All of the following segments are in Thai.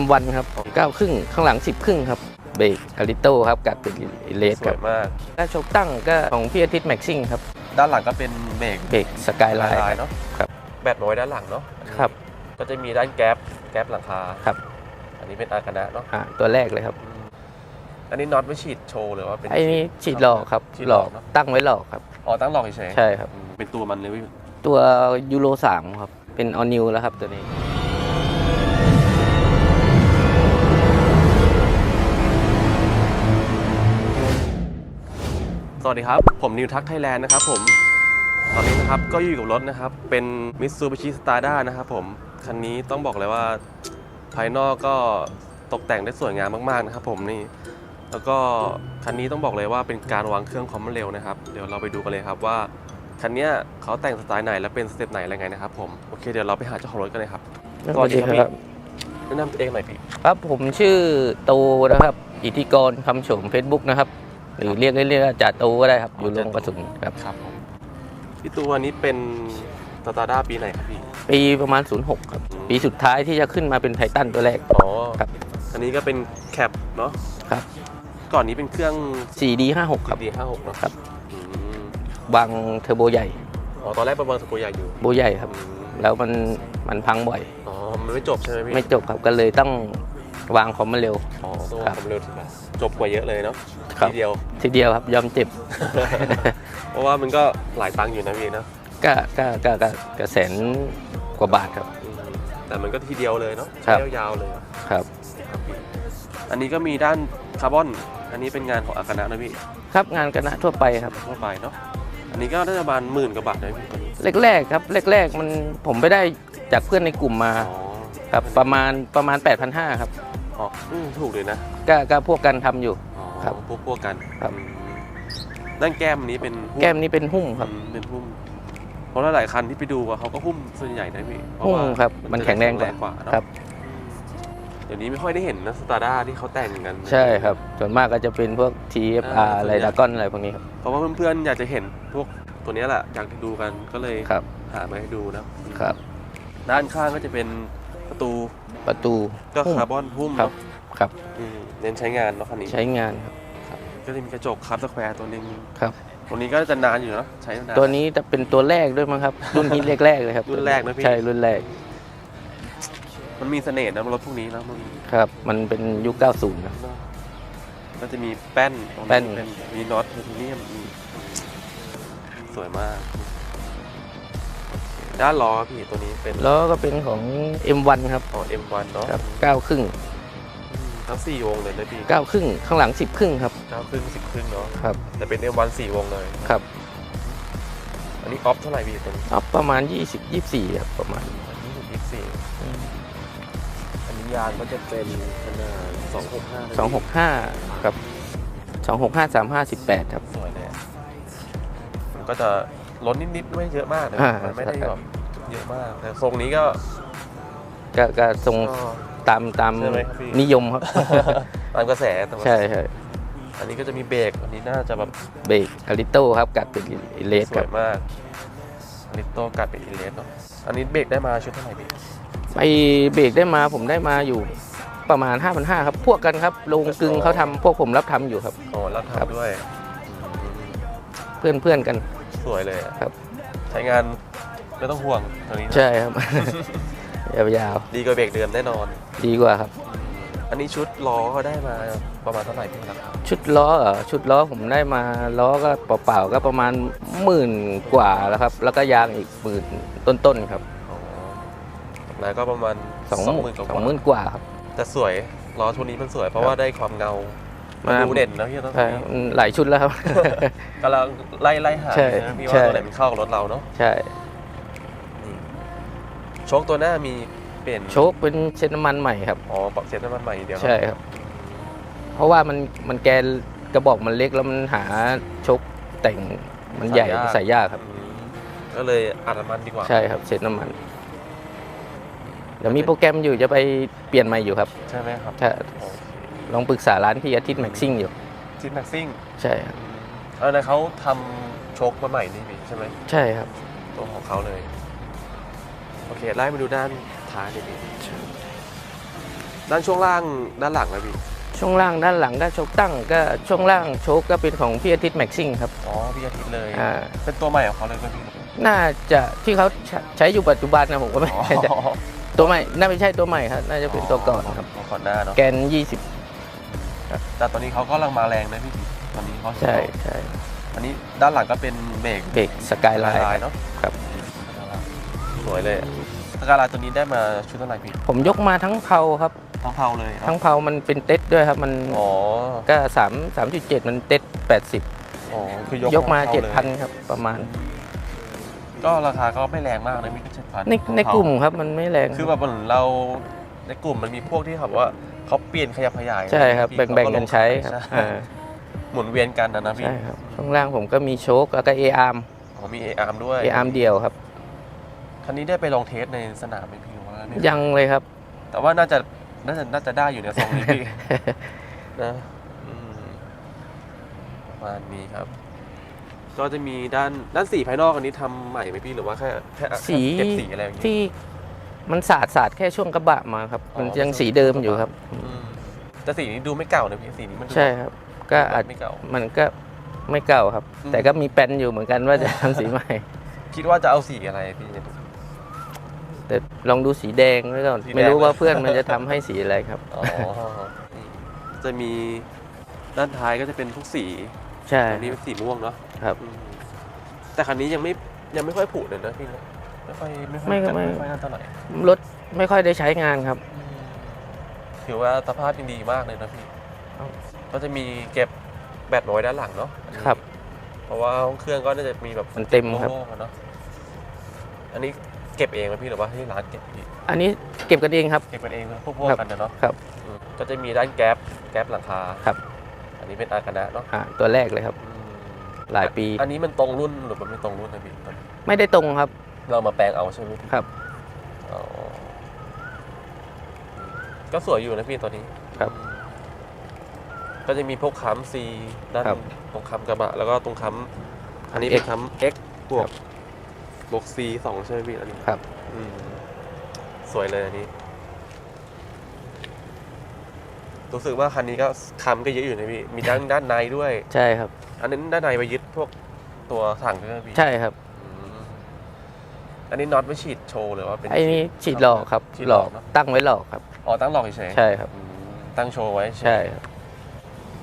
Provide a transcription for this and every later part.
M1 ครับเก้าครึ่งข้างหลัง 10 ครึ่งครับเบรกอาริโต้ครับกับเป็นเลสสครัวบยมากถ้าชกตั้งก็ของพี่อาทิตย์แม็กซิ่งครับ ด้านหลังก็เป็นเบรกเบรกสกายไลลายน์ลายเนาะครับแบบน้อยด้านหลังเนาะครับ ก็จะมีด้านแก๊ปแก๊ปหลังคาครับ อันนี้เป็นอาคานะเนาะอ่าตัวแรกเลยครับอืมอันนี้น็อตไม่ฉีดโชว์หรือว่าเป็นไอ้นี้ฉีดหลอกครับฉีดหหลลออกกเนอะตั้งไว้หลอกครับอ๋อตั้งหลอกเฉยๆใช่ครับอืมเป็นตัวมันเลยพี่ตัวยูโร3ครับเป็นออนิวแล้วครับตัวนี้ สวัสดีครับ ผมนิวทักไทยแลนด์นะครับผมตอนนี้นะครับก็อยู่กับรถนะครับ เป็น Mitsubishi Stada นะครับผม คันนี้ต้องบอกเลยว่าภายนอกก็ตกแต่งได้สวยงามมากๆนะครับผมนี่ แล้วก็คันนี้ต้องบอกเลยว่าเป็นการวางเครื่องความเร็วนะครับ เดี๋ยวเราไปดูกันเลยครับว่าคันเนี้ยเขาแต่งสไตล์ไหนและเป็นสเต็ปไหนอะไรไงนะครับผม โอเคเดี๋ยวเราไปหาเจ้าของรถกันเลยครับสวัสดีครับพี่แนะนำตัวเองหน่อยพี่ครับผมชื่อโตนะครับ อิทธิกรคำโฉม Facebook นะครับ หรือเรียกเรียกๆจ่าโตก็ได้ครับ อยู่โรงกระสุนครับ ครับผมพี่ตัวนี้เป็นสตาร์ด้าปีไหนครับพี่ ปีประมาณ 06 ครับ ปีสุดท้ายที่จะขึ้นมาเป็นไททันตัวแรก อ๋อครับ อันนี้ก็เป็นแคปเนาะ ครับ ก่อนนี้เป็นเครื่อง 4D 56 ครับดีห้าหกเนาะครับอืมวางเทอร์โบใหญ่ อ๋อ ตอนแรกประเมินสกูใหญ่อยู่ โบใหญ่ครับอืมแล้วมันมันพังบ่อย อ๋อ มันไม่จบใช่ไหมพี่ ไม่จบครับ ก็เลยต้อง วางความเร็ว อ๋อต้องครับความเร็วถึงมาจบกว่าเยอะเลยเนาะครับ ทีเดียว ทีเดียวครับยอมเจ็บ เพราะว่ามันก็หลายตังค์อยู่นะพี่เนาะก็ก็ก็ก็ก็แสนกว่าบาทครับ อืมแต่มันก็ทีเดียวเลยเนาะครับใช้ยาวๆเลยครับครับ พี่อันนี้ก็มีด้านคาร์บอน อันนี้เป็นงานของอาคานะนะพี่ครับงานคณะทั่วไปครับ ทั่วไปเนาะอันนี้ก็น่าจะประมาณหมื่นกว่าบาทนะพี่ตัวนี้แรกๆครับแรกๆมันผมไปได้จากเพื่อนในกลุ่มมา อ๋อ ครับประมาณประมาณ 8,500ครับอ๋ออืมถูกเลยนะก็ก็พวกกันทำอยู่ อ๋อครับพวกพวกกันครับ อืมด้านแก้มนี้เป็นหุ้แก้มนี้เป็นหุ้มครับอืมเป็นหุ้ม เพราะหลายๆคันที่ไปดูอะเขาก็หุ้มส่วนใหญ่นะพี่เพราะหุ้มว่าครับ มันแข็งแรงกแรว่างกว่า เนอะครับเดี๋ยวนี้ไม่ค่อยได้เห็นนะสตาร์ด้าที่เขาแต่งกัน ใช่ครับ ส่วนมากก็จะเป็นพวก TFR อ่าอะไรส่วนใหญ่ดากอนอะไรพวกนี้ครับ เพราะว่าเพื่อนๆอยากจะเห็นพวกตัวเนี้ยแหละอยากดูกันก็เลยครับ หามาให้ดูนะครับ ด้านข้างก็จะเป็น ประตูประตูก็หุ้มคาร์บอนหุ้มครับ เนาะครับ อืมเน้นใช้งานเนาะคันนี้ใช้งานครับ ก็จะมีกระจกคาร์บสแควร์ตัวหนึงครับ ตัวนี้ก็จะนานอยู่เนาะใช้นาน ตัวนี้จะเป็นตัวแรกด้วยมั้งครับ รุ่นฮิตแรกๆเลยครับรุ่นแรกนะพี่ ใช่รุ่นแรกมันมีเสน่ห์นะรถพวกนี้นะมันครับ มันเป็นยุค 90นะก็จะมีแป้นตรงแป้น เป็นมีน็อตไทเทเนียมอืมสวยมาก ด้านล้อพี่ตัวนี้เป็นแล้วก็เป็นของ M1 ครับของ M1 เนาะครับเก้าครึ่งอืมทั้งสี่วงเลยนะพี่เก้าครึ่งข้างหลัง10ครึ่งครับเก้าครึ่งสิบครึ่งเนาะครับแต่เป็น M1 สี่วงเลยครับ อันนี้ออฟเท่าไหร่พี่ตัวนี้อัพประมาณ20 24ครับประมาณยี่สิบยี่สิบสี่อันนี้ยางก็จะเป็นขนาดสองหกห้า265ครับ265 35 18ครับสวยเลยอะมันก็จะ ล้นนิดๆไม่เยอะมากนะอ่ามันไม่ได้ครับแบบเยอะมาก แต่ทรงนี้ก็ ก็ก็ทรงก็ตามตามใช่ไหมครับพี่ นิยมครับ ตามกระแสแต่ว่าใช่ใช่อันนี้ก็จะมีเบรกอันนี้น่าจะแบบเบรกอาริโต้ครับกัดเป็นเลสสครัวบยมากอันนี้โตกัดเป็นอิเลสเนาะอันนี้เบรกได้มาชุดเท่าไหร่พี่ไปเบรกได้มาผมได้มาอยู่ประมาณ 5,500ครับ พวกกันครับโรงกึงเขาทำพวกผมรับทำอยู่ครับ อ๋อแล้วครับ ทำด้วย เพื่อนเพื่อนกัน สวยเลยอะครับ ใช้งานไม่ต้องห่วงตรงนี้นะใช่ครับ ยาวดีกว่าเบรกเดิมแน่นอน ๆดีกว่าครับ อันนี้ชุดล้อก็ได้มาประมาณเท่าไหร่พี่ครับชุดล้อเหรอชุดล้อผมได้มาล้อก็เปล่าๆก็ประมาณหมื่นกว่าแล้วครับ แล้วก็ยางอีกหมื่นต้นๆครับอ๋อแล้วก็ประมาณสองสองหมื่นกว่าสองหมื่นกว่าครับ แต่สวยล้อชุดนี้มันสวยเพราะครับว่าได้ความเงา มาดูเด่นนะพี่ต้องใช่หลายชุดแล้วครับกำลังไล่ไล่หาใช่นะพี่ใช่ว่าตัวไหนมันเข้ากับรถเราเนาะใช่โชคตัวหน้ามีเปลี่ยนโชคเป็นเช็ดน้ำมันใหม่ครับอ๋อปรับเซ็ตน้ำมันใหม่อย่างเดียวใช่ครับ เพราะว่ามันมันแกนกระบอกมันเล็กแล้วมันหาโชคแต่งมันใหญ่ใส่ยากครับอืมก็เลยอัดน้ำมันดีกว่าใช่ครับเช็ดน้ำมันเดี๋ยวมีโปรแกรมอยู่จะไปเปลี่ยนใหม่อยู่ครับ ใช่ไหมครับถ้าโอเค ลองปรึกษาร้านพี่อาทิตย์แม็กซิ่งอยู่ทิปแม็กซิ่งใช่ครับเออนะเขาทำโชคมาใหม่นี่พี่ใช่ไหมใช่ครับ ตัวของเขาเลย โอเค ไล่มาดูด้านท้ายดิพี่ด้านช่วงล่างด้านหลังนะพี่ช่วงล่างด้านหลังด้านโชคตั้งก็ช่วงล่างโชคก็เป็นของพี่อาทิตย์แม็กซิ่งครับอ๋อพี่อาทิตย์เลยอ่าเป็นตัวใหม่ของเขาเลยไหมพี่น่าจะที่เขาใช้ใช้อยู่ปัจจุบันนะผมก็ไม่อ๋อแน่ใจตัวใหม่น่าไม่ใช่ตัวใหม่ครับ น่าจะเป็นตัวก่อนครับตัวก่อนหน้าเนาะแกน แต่ตอนนี้เขาก็กำลังมาแรงนะพี่ตอนนี้เขา20ใช่ใช่อันนี้ด้านหลังก็เป็นเบรกเบรกสกายไลลายน์เนาะครับ สวยเลยสกายไลน์ตัวนี้ได้มาชุดเท่าไหร่พี่ ผมยกมาทั้งเพาครับ ทั้งเผาเลยเนอะทั้งเพามันเป็นเต็ดด้วยครับ มันอ๋อก็3 3.7มันเต็ด80อ๋อคือยกยกมาทั้งเผล7,000ครับประมาณก็ราคาก็ไม่แรงมากนะพี่ก็เจ็ดพันในในกลุ่มครับมันไม่แรง คือแบบเหมือนเราในกลุ่มมันมีพวกที่แบบว่า เขาเปลี่ยนขยับขยายใช่ครับพี่แบ่งๆกันใช้ครับใช่อ่าหมุนเวียนกันนะนะพี่ใช่ครับช่วงล่างผมก็มีโชคแล้วก็เออาร์มอ๋อมี A อาร์มด้วยเออาร์มเดียวครับคันนี้ได้ไปลองเทสในสนามไหมพี่หรือว่าไม่ยังเลยครับ แต่ว่าน่าจะน่าจะน่าจะได้อยู่ในทรงนี้พี่นะอืมประมาณนี้ครับ ก็จะมีด้านด้านสีภายนอกอันนี้ทำใหม่ไหมพี่หรือว่าแค่แค่สีเก็บสีอะไรอย่างงี้ที่ มันสาดสาดแค่ช่วงกระบะมาครับ อ๋อ มันยังสีเดิมอยู่ครับ อืมแต่สีนี้ดูไม่เก่านะพี่สีนี้มันดูใช่ครับ ก็อาจไม่เก่า มันก็ไม่เก่าครับ อืม แต่ก็มีแปลนอยู่เหมือนกันว่าจะทำสีใหม่ คิดว่าจะเอาสีอะไรพี่แต่ลองดูสีแดงไว้ก่อนสีแดง ไม่รู้ว่าเพื่อนมันจะทำให้สีอะไรครับ อ๋ออืมจะมีด้านท้ายก็จะเป็นทุกสีใช่อันนี้เป็นสีม่วงเนาะครับ อืมแต่คันนี้ยังไม่ยังไม่ค่อยผุเลยนะพี่นะ ไม่ค่อยไม่ค่อยไม่ไม่ ไม่ค่อยนั่นเท่าไหร่รถไม่ค่อยได้ใช้งานครับ ถือว่าสภาพยังดีมากเลยนะพี่ครับ ก็จะมีเก็บแบตมาไว้ด้านหลังเนาะอันนี้ครับ เพราะว่าห้องเครื่องก็น่าจะมีแบบมันเต็มครับ โล่งๆอะเนาะอันนี้เก็บเองไหมพี่หรือว่าที่ร้านเก็บพี่อันนี้เก็บกันเองครับ เก็บกันเองนะพวกพวกครับกันนะเนาะครับอืมก็จะมีด้านแก๊ปแก๊ปหลังคาครับ อันนี้เป็นอากานะเนาะอ่าตัวแรกเลยครับ อืมหลายปีอันนี้มันตรงรุ่นหรือมันไม่ตรงรุ่นนะพี่ไม่ได้ตรงครับ เรามาแปลงเอาใช่ไหมพี่ครับ อ๋อก็สวยอยู่นะพี่ตัวนี้ครับก็จะมีพวกค้ำซีด้านครับตรงค้ำกระบะ แล้วก็ตรงค้ำอันนี้เป็นค้ำ X บวกบวก C สองใช่ไหมพี่อันนี้ครับอืมสวยเลยอันนี้รู้สึกว่าคันนี้ก็ค้ำก็เยอะอยู่นะพี่มีด้านด้านในด้วย ใช่ครับ อันนี้ด้านในไปยึดพวกตัวถังใช่ไหมพี่ใช่ครับอืม อันนี้น็อตไม่ฉีดโชว์หรือว่าเป็นไอ้นี่ฉีดหลอกครับฉีดหหลลออกกเนอะตั้งไว้หลอกครับ อ๋อตั้งหลอกเฉยๆใช่ครับ อืมตั้งโชว์ไว้เฉยใช่ครับ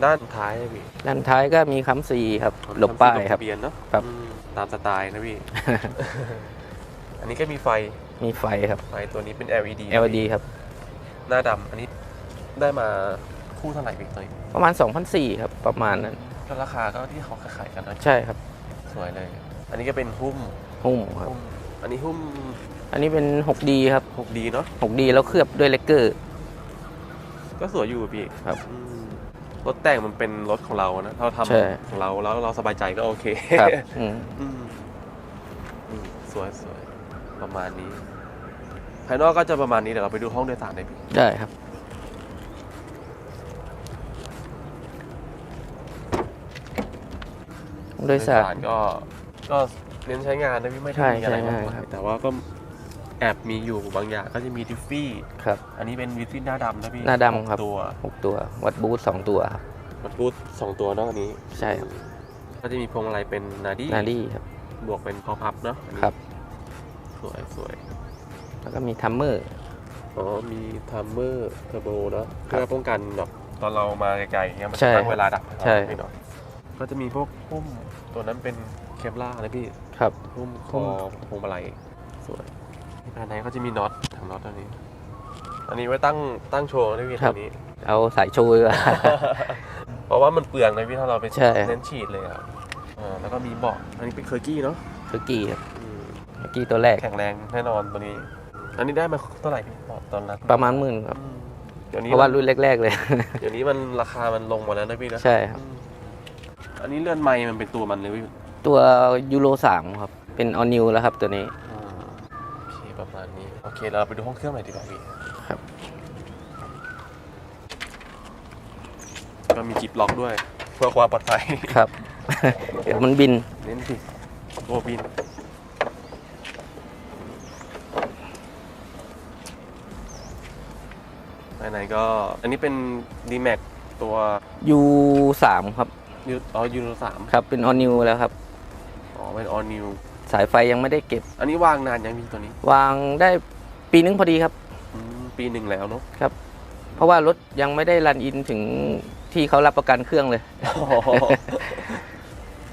ด้านท้ายนะพี่ด้านท้ายก็มีค้ำซีครับ หลบป้ายครับทะเบียนเนาะครับ อืมตามสไตล์นะพี่ อันนี้ก็มีไฟมีไฟครับ ไฟตัวนี้เป็น LED นะ LED ครับ หน้าดำอันนี้ได้มาคู่เท่าไหร่พี่ตัวนี้ประมาณ2,004ครับ ประมาณนั้น ก็ราคาก็ที่เขาขายกันนะใช่ครับสวยเลย อันนี้ก็เป็นหุ้มหุ้มครับ หุ้ม อันนี้หุ้ม อันนี้เป็น 6D ครับ 6D เนาะ 6D แล้วเคลือบด้วยเลกเกอร์ ก็สวยอยู่พี่ครับอืมรถแต่งมันเป็นรถของเรานะเราทใช่ำของเราแล้วเราสบายใจก็โอเคครับอืมอืมอืมสวยสวยประมาณนี้ ภายนอกก็จะประมาณนี้เดี๋ยวเราไปดูห้องโดยสารได้พี่ได้ครับ โดยสารก็ก็ เน้นใช้งานนะพี่ไม่ได้ใช่มีอะไรใช้มากงานมาครัยบ แต่ว่าก็แอบมีอยู่บางอย่างก็จะมีดิฟฟี่ ครับ อันนี้เป็นวิฟฟี่หน้าดำนะพี่หน้าดำครับหกตัว6ตัววัดบูธ2ตัวครับ มัดบูทสองตัวเนาะอันนี้ใช่ครับ ก็จะมีพวงมาลัยเป็นนาดี้นาดี้ครับ บวกเป็นพอพับเนาะอันนี้ครับ สวยสวยแล้วก็มีทัมเมอร์ อ๋อมีทัมเมอร์เทอร์โบเนาะครับเพื่อป้องกันแบบตอนเรามาไกลๆอย่างเงี้ยมันใช่จะตั้งเวลาดับห้เราใช่พี่เนาะก็จะมีพวกหุ้มตัวนั้นเป็น เคปล่าร์นะพี่ครับหุ้มคอพวงมาลัยสวยภายในก็จะมีน็อตถังน็อตอันนี้ อันนี้ไว้ตั้งตั้งโชว์นะพี่ครัตับวนี้ เอาสายชูดีกว่าเพราะว่ามันเปลืองนะพี่ถ้าเราไปใช่เน้นฉีดเลยอะอ่าแล้วก็มีเบาะอันนี้เป็นเคอร์กี้เนาะคือกี้ครับอืมคือกี้ตัวแรกแข็งแรงแน่นอนตัวนี้ อันนี้ได้มาเท่าไหร่พี่เบาะตอนนั้นประมาณหมื่นครับอืมเดี๋ยวนี้เพราะว่ามันรุ่นแรก ๆ เลย เดี๋ยวนี้มันราคามันลงมาแล้วนะพี่นะใช่ครับอืมอันนี้เลื่อนไม้มันเป็นตัวมันเลยพี่ ตัวยูโร3ครับ เป็นออนิวแล้วครับตัวนี้อ่าโอเคประมาณนี้ โอเคเราไปดูห้องเครื่องหน่อยดีกว่าพี่ครับ ก็มีจิปล็อกด้วย เพื่อความปลอดภัย ครับ เดี๋ยวมันบิน เน้นสิโบบินอันภายในก็ อันนี้เป็น d m a x ตัว U3 ครับยูอ๋อยูโรสามครับ เป็น All New แล้วครับอ๋อเป็น all new สายไฟยังไม่ได้เก็บ อันนี้วางนานยังพี่ตัวนี้ วางได้ปีนึงพอดีครับอืมปีหนึ่งแล้วเนาะเพราะว่ารถยังไม่ได้รันอินถึงที่เขารับประกันเครื่องเลย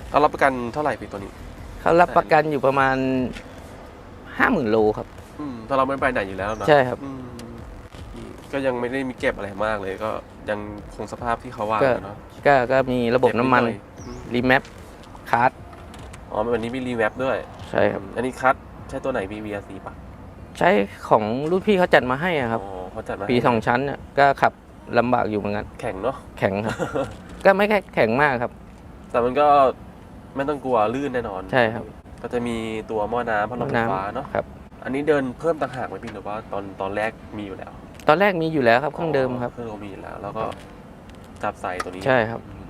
เขารับประกันเท่าไหร่พี่ตัวนี้ เขารับประกันอยู่ประมาณ50,000โลครับ อืมถ้าเราไม่ไปไหนอยู่แล้วเนอะใช่ครับ อืมนี่ก็ยังไม่ได้มีเก็บอะไรมากเลย ก็ยังคงสภาพที่เขาวางก็เนาะก็ก็มีระบบน้ำมันเก็บดหอยอืม รีแมปคาร์ด อ๋อวันนี้มีรีแวปด้วย ใช่ครับอืมอันนี้คัดใช้ตัวไหน BVRC ปะใช้ของรุ่นพี่เขาจัดมาให้อะครับ อ๋อเขาจัดมาปีให้สองชั้นเนี่ยก็ขับลำบากอยู่เหมือนกัน แข่งเนาะ แข็งครับ ก็ไม่แค่แข็งมากครับ แต่มันก็ไม่ต้องกลัวลื่นแน่นอน ใช่ครับ ก็จะมีตัวหม้อน้ำพัดลมไฟฟ้าเนาะ ครับ อันนี้เดินเพิ่มต่างหากไหมพี่หรือว่าตอนตอนแรกมีอยู่แล้วตอนแรกมีอยู่แล้วครับเครื่องเดิมครับ เครื่องเดิมมีอยู่แล้ว แล้วก็จับใส่ตัวนี้ใช่ครับอืม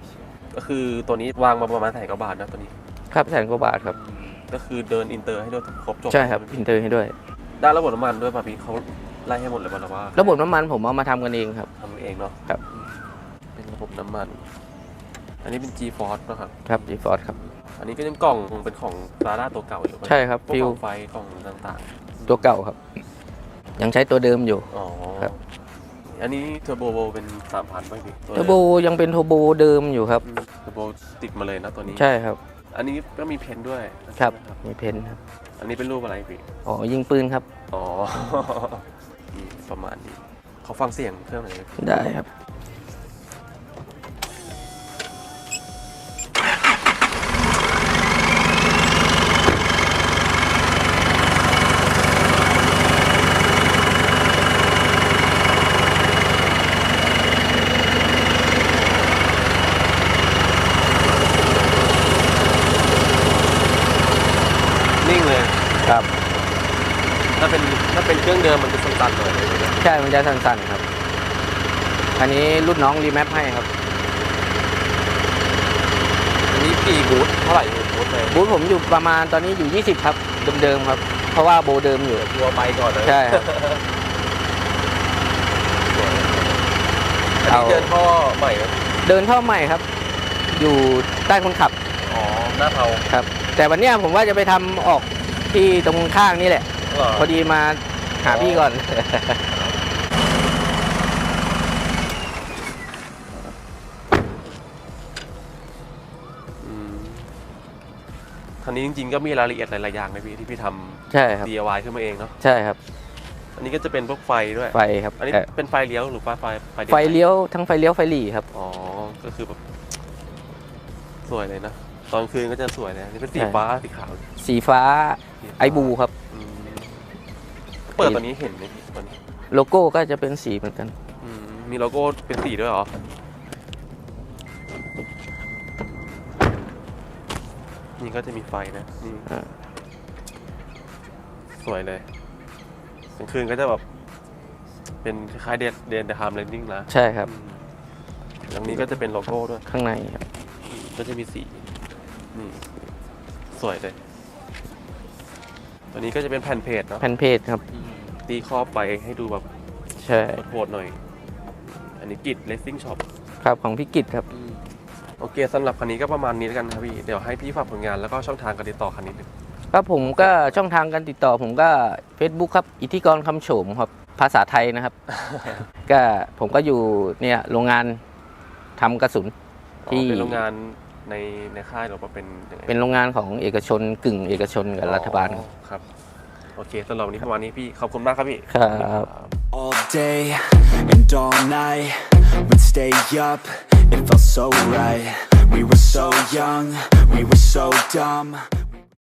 ก็คือตัวนี้วางมาประมาณแสนกว่าบาทนะตัวนี้ ครับแสนกว่าบาทครับอืมก็คือเดินอินเตอร์ให้ด้วยครบจบใช่ครับอินเตอร์ให้ด้วย ได้ระบบน้ำมันด้วยป่ะพี่เขาไล่ให้หมดเลยป่ะหรือว่าระบบน้ำมันผมเอามาทำกันเองครับ ทำเองเนาะครับอืมเป็นระบบน้ำมัน อันนี้เป็น G Force นะครับ ครับดีฟอร์ดครับ อันนี้ก็ยังกล่องเป็นของซาร่าตัวเก่าอยู่ป่ะใช่ครับพวกฟิกวล่องไฟกล่องต่างตัวเก่าครับ ยังใช้ตัวเดิมอยู่ ๆ อ๋อครับ อันนี้เทอร์โบเป็นสามพันไหมพี่วเทอร์โบยังเป็นเทอร์โบเดิมอยู่ครับอืมเทอร์โบติดมาเลยนะตัวนี้ ใช่ครับ อันนี้ก็มีเพนด้วยครับ ใช่ไหมมีเพนครับอันนี้เป็นรูปอะไรพี่ อ๋อยิงปืนครับ อ๋อ อืมประมาณนี้เขาฟังเสียงเครื่องหน่อยไหมได้ครับ นิ่งเลย ครับ ถ้าเป็นถ้าเป็นเครื่องเดิมมันจะสั่นๆหน่อยเลยนะใช่มันจะสั่นๆครับ อันนี้รุ่นน้องรีแมปให้ครับ อันนี้ปีบูทเท่าไหร่บูทเลยบูธผมอยู่ประมาณตอนนี้อยู่ 20 ครับ เดิมๆครับ เพราะว่าโบเดิมอยู่ ตัวไปก่อนเลยใช่ครับ อันนี้เอาเดินท่อใหม่ไหมเดินท่อใหม่ครับ อยู่ใต้คนขับอ๋อหน้าเทาครับ แต่วันเนี้ยผมว่าจะไปทำออก ที่ตรงข้างนี่แหละ เหรอ พอดีมาหาพี่ก่อน อืมคันนี้จริงๆก็มีรายละเอียดหลายๆอย่างนะพี่ที่พี่ทใช่ครับำ DIY ขึ้นมาเองเนาะ ใช่ครับ อันนี้ก็จะเป็นพวกไฟด้วย ไฟครับอันนี้เอ่อเป็นไฟเลี้ยวหรือไฟไฟไฟดียวไฟเลี้ยวทั้งไฟเลี้ยวไฟหลีครับ อ๋อ ก็คือแบบ สวยเลยนะ ตอนคืนก็จะสวยเลยอันนี่เป็นสีใช่ฟ้าสีขาวสีฟ้าไอบูครับ อืมเปิดตอนนี้เห็นไหมพี่ตอนนี้โลโก้ก็จะเป็นสีเหมือนกัน อืมมีโลโก้เป็นสีด้วยเหรอนี่ก็จะมีไฟนะนี่อ่า สวยเลยกลางคืนก็จะแบบเป็นคล้ายๆเดนเดนเดอะฮาร์มเลนดิ้งนะใช่ครับ อืมตรงนี้ก็จะเป็นโลโก้ด้วย ข้างในครับ ก็จะมีสี นี่สวยเลย ตัวนี้ก็จะเป็นแผ่นเพจเนาะแผ่นเพจครับ ตีครอบไปให้ดูแบบใช่ โหดๆหน่อย อันนี้กิจเลสซิ่งช็อปครับของพี่กิตครับ โอเคสำหรับคันนี้ก็ประมาณนี้แล้วกันครับพี่ เดี๋ยวให้พี่ฝากผลงานแล้วก็ช่องทางการติดต่อคันนี้หนึ่งครับผมก็ช่องทางการติดต่อผมก็ Facebook ครับ อิทธิกรคำโฉมครับ ภาษาไทยนะครับ ก็ผมก็อยู่เนี่ยโรงงานทำกระสุนที่อ๋อเป็นโรงงาน ในในค่ายหรือว่าเป็นยังไงเป็นโรงงานของเอกชนกึ่งเอกชนกับรัฐบาลครับอ๋อครับ โอเคสำหรับวันนี้ประมาณนี้พี่ ขอบคุณมากครับพี่ ครับ All day and all night, we'd stay up, it felt so right. We were so young, we were so dumb.